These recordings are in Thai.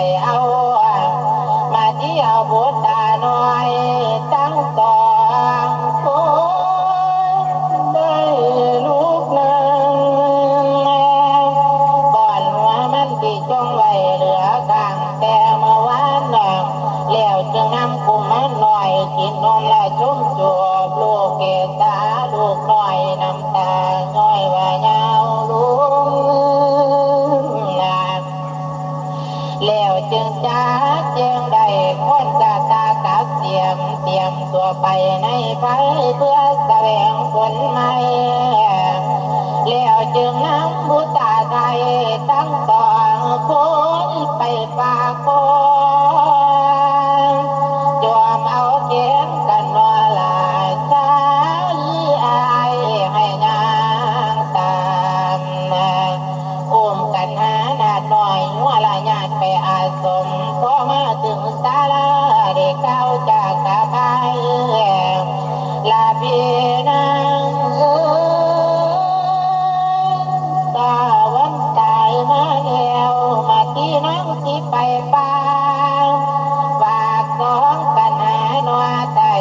กะ แล้วจึงจักจึงได้คนกาตากับเสียมเตรียมตัวไปในไฟเพื่อแสวงผลใหม่แล้วจึงนำบุตาไทยตั้งต่องคนไปฝากคน สมพอมาถึงศาลาเด็กเก้าจากกะพายลาพี่นางเอ้ยตาวันตายมาแล้วมาที่นั่งที่ไปป่าฝากสองกันหาหนอไต่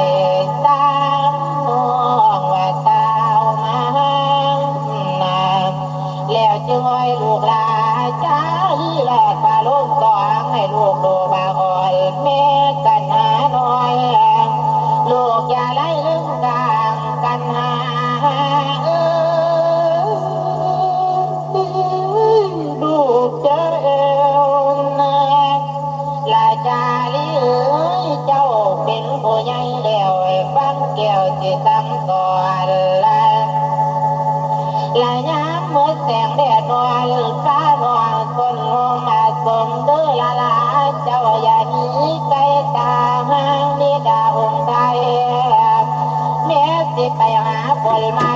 สามน้องว่าสาวมานาแล้วจึงอ้อยลูกหลาจ้าอีแลกปลาลูกสองให้ ลูกดูบาอ่อยแม่กันหาหน่อยลูกอย่าไล่ลึงกลางกันหาลูกเจ้าเอวนะลาจาลีเอ้ยเจ้าเป็นผู้ใหญ่แล้วฟังแก้วที่ตั้งก่อนละลายามมืดแสงแดดนวลฟ้านวลคนลงมาสมเด้อละลา เจ้าอย่าหนีไกลตาห้างนิดาองค์ใดแม่สิไปหาผลไม้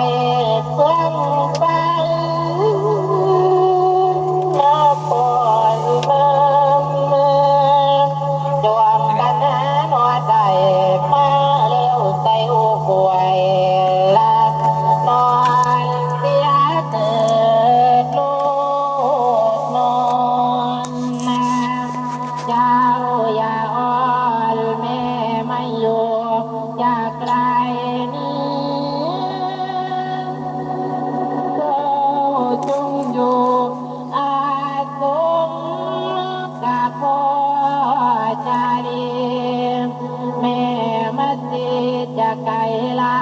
ยาอ้อนแม่ไม่อยู่อย่าไกลนี้เจ้าจงอยู่อาสมกับพ่อจารีแม่มาสิจะไกลลา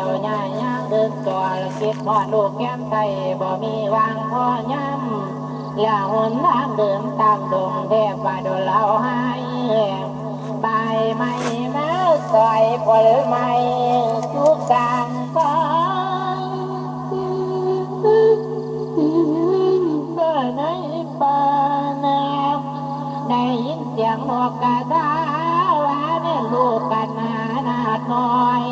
ียวย่ายย่างเดินจอลคิดหอดลูกแก้มไตบ่มีวางพ่อย่ำอย่าหนทางเดิมตามดงเทพว่าโดนเราให้ใบไม้มาสอยผลไม้ทุกกลางก้อนในป่าน้ำนเสียงหมวกกระดาว่าเนี่ยลูกกันนาหนาดน้อย